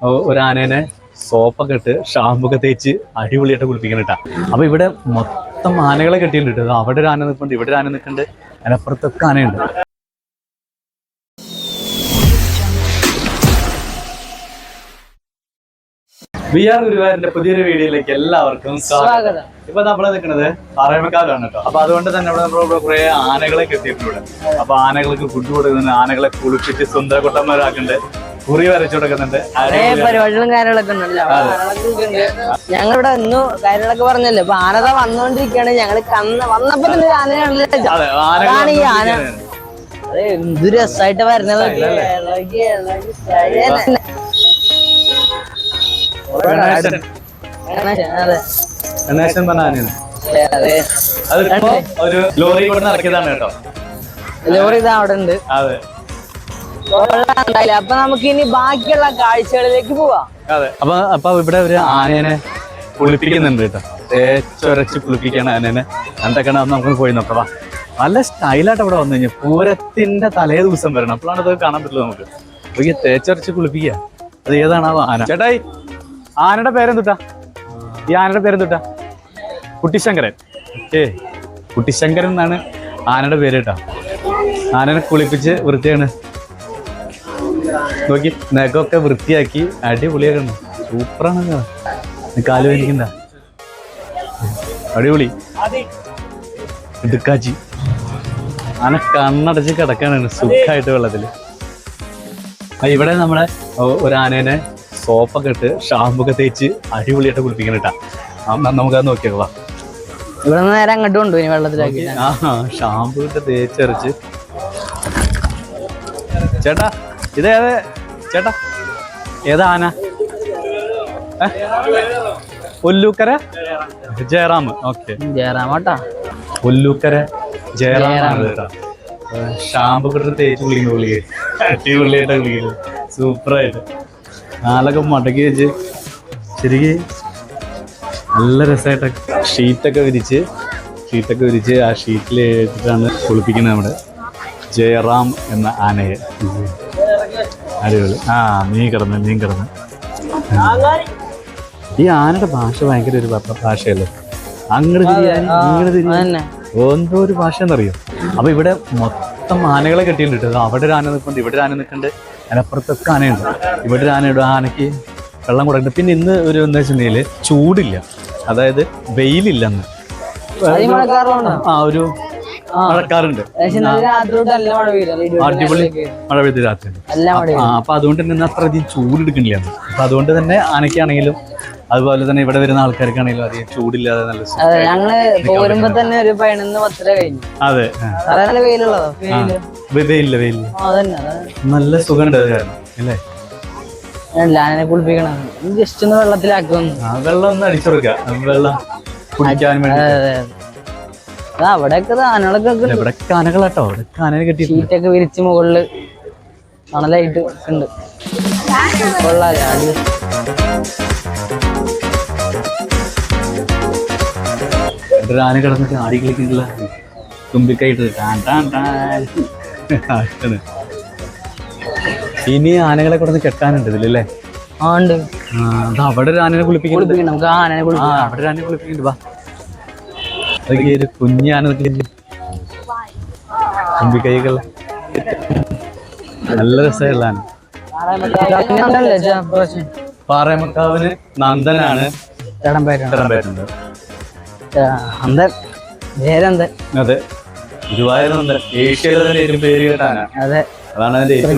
ഒരു ആനേനെ സോപ്പൊക്കെ ഇട്ട് ഷാമ്പൊക്കെ തേച്ച് അടിപൊളിയായിട്ട് കുളിപ്പിക്കണം കേട്ടാ അപ്പൊ ഇവിടെ മൊത്തം ആനകളെ കെട്ടിയിട്ടുണ്ട് അവിടെ ഒരു ആന നിൽക്കുന്നുണ്ട് ഇവിടെ ഒരു ആന നിൽക്കുന്നുണ്ട്. അതിനപ്പുറത്തൊക്കെ ആനയുണ്ട്. വി ആർ ഗുരുവായൂരിന്റെ പുതിയൊരു വീഡിയോയിലേക്ക് എല്ലാവർക്കും സ്വാഗതം. ഇപ്പൊ നമ്മളെ നിൽക്കുന്നത് പറയമക്കാലാണ് കേട്ടോ. അപ്പൊ അതുകൊണ്ട് തന്നെ ഇവിടെ നമ്മൾ കുറെ ആനകളെ കെട്ടിയിട്ടുണ്ട്. ഇവിടെ അപ്പൊ ആനകൾക്ക് ഫുഡ് കൊടുക്കുന്നുണ്ട് ആനകളെ കുളിപ്പിച്ച് സുന്ദരകുട്ടന്മാരാക്കുന്നുണ്ട്. കുറി വരച്ചു കൊടുക്കുന്നുണ്ട്. അതേ പരിപാടികളും കാര്യങ്ങളൊക്കെ ഉണ്ടല്ലോ ഞങ്ങളിവിടെ ഇന്നു കാര്യങ്ങളൊക്കെ പറഞ്ഞല്ലോ. ഇപ്പൊ ആനത വന്നോണ്ടിരിക്കാണ് ഞങ്ങൾ കന്ന് വന്നപ്പോ തന്നെ ആനകൾ ഈ ആന. അതെ എന്ത് രസമായിട്ട് വരുന്നത്. ഗണേശൻ. പറഞ്ഞ ആനയാണ്. അതിപ്പോ ഒരു ലോറി കൊണ്ട് ഇറക്കിയതാണ് കേട്ടോ. ലോറി ഇതാ അവിടെ ഉണ്ട്. അതെ. അപ്പൊ നമുക്ക് ഇനി ബാക്കിയുള്ള കാഴ്ചകളിലേക്ക് പോവാം. അതെ. അപ്പൊ ഇവിടെ ഒരു ആനേനെ കുളിപ്പിക്കുന്നുണ്ട് കേട്ടോ. തേച്ചൊരച്ച് കുളിപ്പിക്കാണ് ആനേനെ. എന്തൊക്കെയാണ് അത് നമുക്ക് പോയി നോക്കാം. നല്ല സ്റ്റൈലായിട്ട് ഇവിടെ വന്നു കഴിഞ്ഞാൽ പൂരത്തിന്റെ തലേ ദിവസം വരണം. അപ്പോഴാണ് ഇത് കാണാൻ പറ്റുള്ളൂ നമുക്ക്. ഈ തേച്ചൊരച്ച് കുളിപ്പിക്കുക. അത് ഏതാണ് ആ ആന. ചേട്ടായി ആനയുടെ പേരെന്തുട്ടാ? ഈ ആനയുടെ പേരെന്തുട്ടാ? കുട്ടിശങ്കരൻ. ഏ കുട്ടിശങ്കരൻ എന്നാണ് ആനയുടെ പേര് കേട്ടോ. ആനനെ കുളിപ്പിച്ച് വൃത്തിയാണ്. നോക്കി നഖമൊക്കെ വൃത്തിയാക്കി അടിപൊളിയൊക്കെ ഉണ്ട് സൂപ്പറാണ് കാൽ അടിപൊളി. ഇടുക്കാച്ചി. ആന കണ്ണടച്ച് കിടക്കാനാണ് സുഖമായിട്ട് വെള്ളത്തിൽ. ആ, ഇവിടെ നമ്മളെ ഒരു ആനേനെ സോപ്പൊക്കെ ഇട്ട് ഷാമ്പൊക്കെ തേച്ച് അടിപൊളിയായിട്ട് കുളിപ്പിക്കണം കേട്ടാ. നമുക്കത് നോക്കിയേക്കാം ഇവിടെ നേരെ അങ്ങോട്ട് കൊണ്ടുപോയി വെള്ളത്തിലാക്കി ആ ഷാമ്പു ഇട്ട് തേച്ചരച്ച് ചേട്ടാ ഇതേത് ചേട്ടാ ഏതാ ആന? ഏ? ഒല്ലൂക്കര ജയറാം. ഓക്കെ. ജയറാം കേട്ടോ. ഷാമ്പു ഇട്ട് തേച്ച് കുളിക്കുന്ന കുളിക്ക് അടിപൊളിയായിട്ട് കുളിക്കുന്നത്. സൂപ്പറായിട്ട്. നാലൊക്കെ മടക്കി വെച്ച് ശരിക്ക് നല്ല രസമായിട്ട് ഷീറ്റൊക്കെ വിരിച്ച് ഷീറ്റൊക്കെ വിരിച്ച് ആ ഷീറ്റിൽ ഇട്ടിട്ടാണ് കുളിപ്പിക്കുന്നത് നമ്മുടെ ജയറാം എന്ന ആനയെ. അടിപൊളി. ആ മീൻ കിടന്ന് മീൻ കിടന്ന്. ഈ ആനയുടെ ഭാഷ ഭയങ്കര ഒരു ഭാഷയല്ലേ? അങ്ങോട്ട് തിരിയാൻ ഇങ്ങോട്ട് തിരിയാൻ. അതന്നെ. എന്തോ ഒരു ഭാഷ എന്നറിയോ? അപ്പൊ ഇവിടെ മൊത്തം ആനകളെ കെട്ടിയിട്ടുണ്ട് ദാ അവിടെ ഒരു ആന നിൽക്കുന്നുണ്ട് ഇവിടെ ഒരു ആന നിൽക്കുന്നുണ്ട് അതിനപ്പുറത്തൊക്കെ ആനയുണ്ട്. ഇവിടെ ഒരു ആനയുണ്ട്. ആ ആനയ്ക്ക് വെള്ളം കൊടുക്കുന്നുണ്ട്. പിന്നെ ഇന്ന് ഒരു എന്താ വെച്ചിട്ടുണ്ടെങ്കിൽ ചൂടില്ല. അതായത് വെയിലില്ലെന്ന് ആ ഒരു പെയ്തു. അടിപൊളി മഴ പെയ്ത് രാത്രി. അപ്പൊ അതുകൊണ്ട് തന്നെ അത്ര അധികം ചൂടെടുക്കണില്ല. അപ്പൊ അതുകൊണ്ട് തന്നെ ആനയ്ക്കാണെങ്കിലും അതുപോലെ തന്നെ ഇവിടെ വരുന്ന ആൾക്കാർക്കാണെങ്കിലും അധികം ചൂടില്ലാതെ നല്ല ഞങ്ങൾ പോരുമ്പോ തന്നെ ഒരു പതിനൊന്ന് പത്തര കഴിഞ്ഞു. അതെ. വെയിലില്ല വെയിലില്ല. നല്ല സുഖമുണ്ട് അത് കാരണം അല്ലേ? ലാനെ കുളിപ്പിക്കണം. ജസ്റ്റ് ഒന്ന് വെള്ളത്തിലാക്കുന്നു വെള്ളം ഒന്ന് അടിച്ചുകൊടുക്കുക. വെള്ളം കുടിക്കാൻ വേണ്ടി അവിടെയൊക്കെ ആനകളൊക്കെ ഇല്ല, ഇവിടെ കാനകളാട്ടോ. ഇവിടെ കാനനെ കെട്ടിയിട്ടുണ്ട്. ഷീറ്റൊക്കെ വിരിച്ച് മുകളിൽ മണലായിട്ട് ഉണ്ട്. കൊള്ളാല്ലേ അടി ഒരു ആന കിടന്നിട്ട് ആടി കളിക്കുന്നില്ല. തുമ്പിക്കായിട്ട് ടാൻ ടാൻ. ഇനി ആനകളെ കൊടുത്ത് കെട്ടാനുണ്ട് ഇതിലല്ലേ? ആ ഉണ്ട്. അവിടെ ഒരു ആനനെ കുളിപ്പിക്കണം നമുക്ക് ആനനെ ആ കുളിപ്പിക്കണം അവിടെ ഒരു ആനനെ കുളിപ്പിക്കുന്നുണ്ട്. വാ. അതൊക്കെ ഒരു കുഞ്ഞാണ് കുമ്പിക്കൈകൾ. നല്ല രസമുള്ളതാണ്. പാറയമക്കാവിന് നന്ദനാണ്. അതെ. ഗുരുവായൂർ നന്ദൻ. ഏഷ്യയിലെ തന്നെ ഏറ്റവും പേര് കേട്ടാന അതെ. അതാണ് അതിന്റെ ഏറ്റവും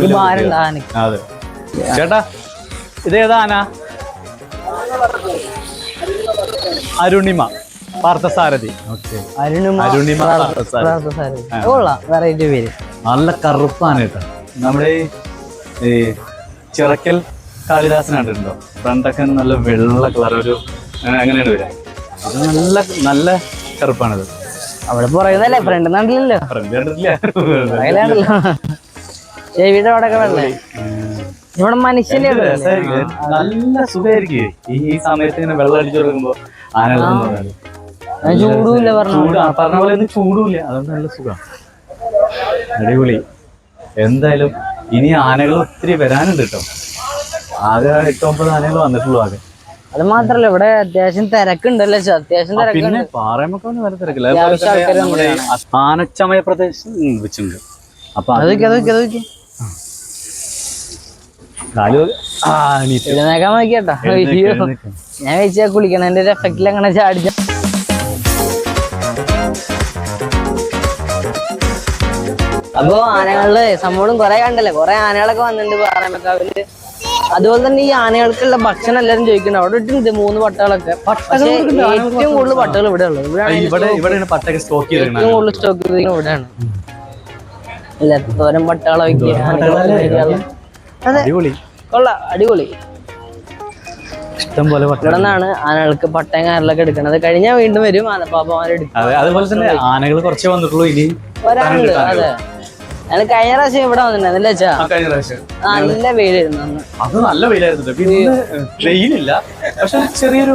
അതെ. ചേട്ടാ ഇതേതാ ആന? അരുണിമ. പാർത്ഥസാരഥി. ഓക്കെ. അരുണിമ അരുണിമ പ്രാർത്ഥ- പാർത്ഥസാരഥി. പ്രാർത്ഥസാരഥി. കൊള്ളാം വെറൈറ്റി പേര്. നല്ല കറുപ്പാണ് കേട്ടോ. നമ്മുടെ ഈ- ചിറക്കൽ കാളിദാസൻ കണ്ടിട്ടുണ്ടോ? ഫ്രണ്ടൊക്കെ നല്ല വെള്ള കളർ ഒരു അങ്ങനെ- അങ്ങനെയാണ് വരിക. അത് നല്ല നല്ല കറുപ്പാണത്. അവിടെ പറയുന്നല്ലേ ഫ്രണ്ട് നാട്ടിലല്ലോ ചെവിയുടെ അവിടെ വെള്ളേ ഇവിടെ. നല്ല സുഖമായിരിക്കും. ഈ സമയത്ത് ഇങ്ങനെ വെള്ളം അടിച്ചു കൊടുക്കുമ്പോ ആനകളൊന്നും തോന്നാതെ. ചൂടുമില്ല പറഞ്ഞു. പോലെ ഒന്നും ചൂടുമില്ല അതുകൊണ്ട് നല്ല സുഖം. അടിപൊളി. എന്തായാലും ഇനി ആനകൾ ഒത്തിരി വരാനുണ്ട് കേട്ടോ. ആകെ എട്ട് ഒമ്പത് ആനകൾ വന്നിട്ടുള്ളൂ ആകെ. അത് മാത്രല്ല ഇവിടെ അത്യാവശ്യം തിരക്കുണ്ടല്ലോ അത്യാവശ്യം തിരക്കുണ്ട്. പാറയമൊക്കെ വരെ തിരക്കില്ല. ആനച്ചമയ പ്രദേശം വെച്ചിട്ടുണ്ട്. അപ്പൊ അത് അതൊക്കെ അതൊക്കെ അതൊക്കെ. ഞാൻ വെച്ചാ കുളിക്കണതിന്റെ ഒരു എഫക്റ്റിൽ അങ്ങനെ ചാടിച്ച അപ്പൊ ആനകളുടെ സംഭവം കുറെ കണ്ടല്ലേ? കുറെ ആനകളൊക്കെ വന്നിട്ടുണ്ട് പാറമേക്കാവിൽ അതുപോലെ തന്നെ ഈ ആനകൾക്കുള്ള ഭക്ഷണം എല്ലാരും ചോദിക്കുന്നുണ്ട്. അവിടെ ഇട്ടുണ്ട് മൂന്ന് പട്ടകളൊക്കെ. പക്ഷേ ഏറ്റവും കൂടുതൽ പട്ടകൾ ഇവിടെ ഉള്ളത് ഇവിടെ ഇവിടെ ഇവിടെയാണ് സ്റ്റോക്ക് ഏറ്റവും കൂടുതൽ സ്റ്റോക്ക് ചെയ്തിരിക്കുന്നത് ഇവിടെയാണ്. ഇല്ല തോരം അടിപൊളി. കൊള്ളാം അടിപൊളി. ഇഷ്ടം പോലെ പട്ട ഇവിടെ നിന്നാണ് ആനകൾക്ക് പട്ടയം കാറിലൊക്കെ എടുക്കുന്നത് കഴിഞ്ഞാൽ വീണ്ടും വരും ആനപ്പാപ്പമാരെടുക്കും അതെ അതുപോലെ തന്നെ ആനകൾ കുറച്ചേ വന്നിട്ടുള്ളൂ ഇനി. ഒരാളുണ്ട് അതെ. ഞങ്ങൾ കഴിഞ്ഞ പ്രാവശ്യം ഇവിടെ വന്നിട്ടുണ്ടായിരുന്നില്ല വെച്ചാ ആ, കഴിഞ്ഞ പ്രാവശ്യം. നല്ല വെയിലായിരുന്നു അന്ന്. അത് നല്ല വെയിലായിരുന്നു പിന്നെ വെയിലില്ല. പക്ഷെ ചെറിയൊരു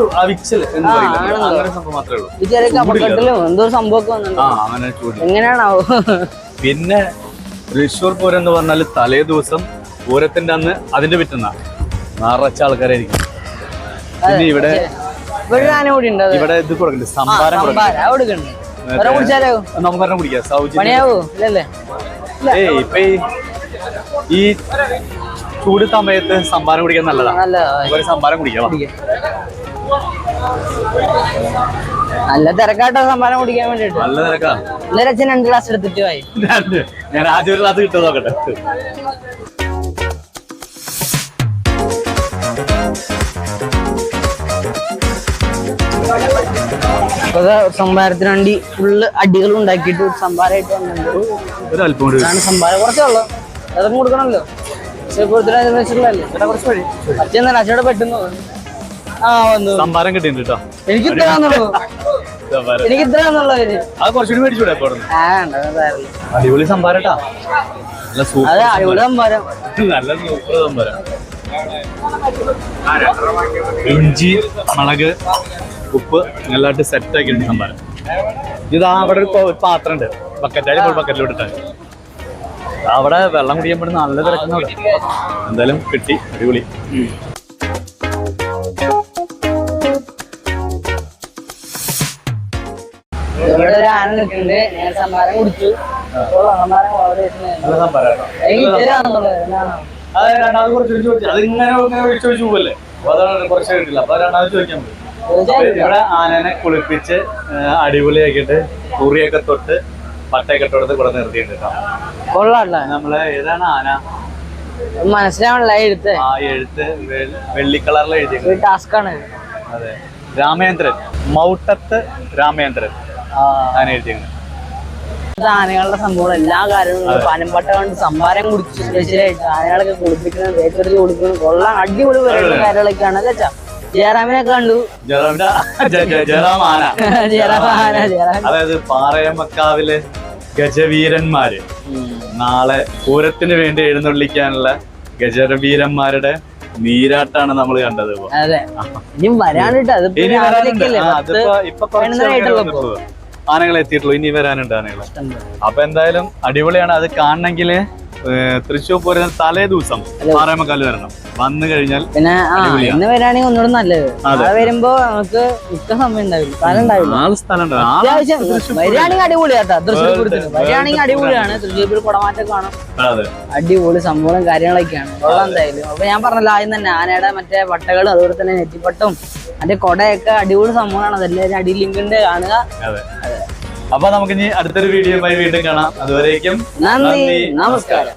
ചെറിയ കപ്പക്കെട്ടിലും എന്തോ സംഭവമൊക്കെ വന്നിട്ടുണ്ട്. എങ്ങനെയാണാവോ? പിന്നെ തൃശ്ശൂർ പൂരം എന്ന് പറഞ്ഞാൽ തലേ ദിവസം പൂരത്തിന്റെ അന്ന് അതിന്റെ പിറ്റന്ന. നിറച്ച ആൾക്കാരായിരിക്കും. പിന്നെ ഇവിടെ ഇവിടെ ഇത് കൊടുക്കണ്ട്? സംഭാരം കൊടുക്കണ്ട്? നമുക്ക് പറഞ്ഞു കുടിക്കാം. സൗജന്യം. ഏയ് ഇപ്പൊ ഈ ചൂട് സമയത്ത് സംഭാരം കുടിക്കാൻ നല്ലതാ. നല്ല ഒരു സംഭാരം കുടിക്കാം. വാ. നല്ല തിരക്കാട്ടോ സംഭാരം കുടിക്കാൻ വേണ്ടിട്ട് നല്ല തിരക്കാ. ഇന്നലെ അച്ഛൻ രണ്ട് ഗ്ലാസ് എടുത്തിട്ട് പോയി. ഞാൻ ആദ്യം ഒരു ക്ലാസ് കിട്ടും നോക്കട്ടെ. അപ്പൊ ദാ സംഭാരത്തിന് വേണ്ടി ഫുള്ള് അടികൾ ഉണ്ടാക്കിയിട്ട് ഒരു സംഭാരമായിട്ട് വന്നിട്ടുണ്ട്. സംഭാരം. കുറച്ചേ ഉള്ളൂ. അതൊക്കെ കൊടുക്കണമല്ലോ. പക്ഷെ കൊടുത്തിട്ട് വെച്ചിട്ടുള്ളല്ലേ ചേട്ടാ കുറച്ച് വഴി അച്ഛൻ അച്ഛനോട് പെട്ടെന്ന് ആ വന്നു. സംഭാരം കിട്ടിയിട്ടുണ്ട് കേട്ടോ. എനിക്ക് ഇത്ര തന്നുള്ളൂ എനിക്ക് ഇത്ര തന്നുള്ളൂ അവർ അത് കുറച്ചുകൂടി മേടിച്ചൂടെ അപ്പൊ അവിടുന്ന്? ആ ഉണ്ട്, അടിപൊളി സംഭാരം കേട്ടാ. നല്ല സൂപ്പർ അത് അടിപൊളി സംഭാരം. നല്ല സൂപ്പർ സംഭാരം. ഇഞ്ചി മുളക് ഉപ്പ് നല്ലതായിട്ട് സെറ്റ് ആക്കിയിട്ടുണ്ട് സംഭാരം ഇതാ അവിടെ ഒരു പാത്രം ഉണ്ട് ബക്കറ്റായി ഫുൾ ബക്കറ്റിലോട്ട് ഇട്ടാൽ അവിടെ വെള്ളം കുടിക്കുമ്പോൾ നല്ല തിരക്കുന്ന അവിടെ. എന്തായാലും കിട്ടി അടിപൊളി. ഇവിടെ ഒരു ആന നിൽക്കുന്നുണ്ട്. ഞാൻ സംഭാരം കുടിച്ചു അത് രണ്ടാമത് കുറച്ച് ചോദിച്ചു. അത് ഇങ്ങനെ ഇങ്ങനെ ചോദിച്ചു പോകല്ലേ അപ്പൊ അതാണ് കുറച്ച് കിട്ടില്ല അപ്പൊ രണ്ടാമത് ചോദിക്കാൻ അപ്പൊ ഇവിടെ ആനനെ കുളിപ്പിച്ച് അടിപൊളിയാക്കിട്ട് അടിപൊളിയാക്കിയിട്ട് കുറിയൊക്കെ തൊട്ട് പട്ടയൊക്കെ തൊടുത്ത് ഇവിടെ നിർത്തിയിട്ടുണ്ട് കൊള്ളാട്ടോ നമ്മൾ ഏതാണ് ആന? മനസ്സിലാവണല്ല എഴുത്ത്. ആ എഴുത്ത് വെള്ളി കളറിൽ ഒരു ടാസ്ക് ആണ് അതെ. രാമേന്ദ്രൻ. മൗട്ടത്ത് രാമേന്ദ്രൻ ആന എഴുതിയാണ് ആനകളുടെ സംഭവം. എല്ലാ കാര്യങ്ങളും പനമ്പട്ട കൊണ്ട് സംഭാരം കുടിച്ച് സ്പെഷ്യലായിട്ട് ആനകളൊക്കെ കുളിപ്പിക്കുന്നത് തേച്ചെടുത്ത് കൊടുക്കുന്നത് കൊള്ളാം. അടിപൊളി കാര്യങ്ങളൊക്കെയാണ്. അല്ലേ ജയറാമിനെ കണ്ടു. അതായത് പാറയമക്കാവിലെ ഗജവീരന്മാര്. നാളെ പൂരത്തിന് വേണ്ടി എഴുന്നള്ളിക്കാനുള്ള ഗജവീരന്മാരുടെ നീരാട്ടാണ് നമ്മൾ കണ്ടത് ആനകളെ ഇനി വരാനുണ്ട്. ആനകൾ എത്തിയിട്ടുള്ളൂ. ഇനി വരാനുണ്ട് ആനകൾ അപ്പൊ എന്തായാലും അടിപൊളിയാണ്. അത് കാണണമെങ്കിൽ തൃശ്ശൂർ പൂരം തലേ ദിവസം പാറയമക്കാൽ വരണം. വന്നു കഴിഞ്ഞാൽ പിന്നെ ആ ഇന്ന് വരാണെങ്കിൽ ഒന്നുകൂടെ നല്ലത്. നാളെ വരുമ്പോ നമുക്ക് മിക്ക സമയം ഉണ്ടാവില്ല. സ്ഥലം ഉണ്ടാവില്ല. ആൾ അത്യാവശ്യം വരികയാണെങ്കിൽ അടിപൊളിയാട്ടാ തൃശ്ശൂർ പൂരത്തിന് വരികയാണെങ്കിൽ അടിപൊളിയാണ്. തൃശ്ശൂർ പൂരം കുടമാറ്റം കാണും. അടിപൊളി സംഭവം കാര്യങ്ങളൊക്കെയാണ്. കൊള്ളാം എന്തായാലും. അപ്പൊ ഞാൻ പറഞ്ഞല്ലോ ആദ്യം തന്നെ ആനയുടെ മറ്റേ വട്ടകളും അതുപോലെ തന്നെ നെറ്റിപ്പട്ടും മറ്റേ കൊടയൊക്കെ അടിപൊളി സംഭവമാണ് അതെല്ലാവരും അടി ലിങ്കിന്റെ കാണുക. അപ്പൊ നമുക്ക് ഇനി അടുത്തൊരു വീഡിയോ വീണ്ടും കാണാം. അതുവരേക്കും നന്ദി, നമസ്കാരം.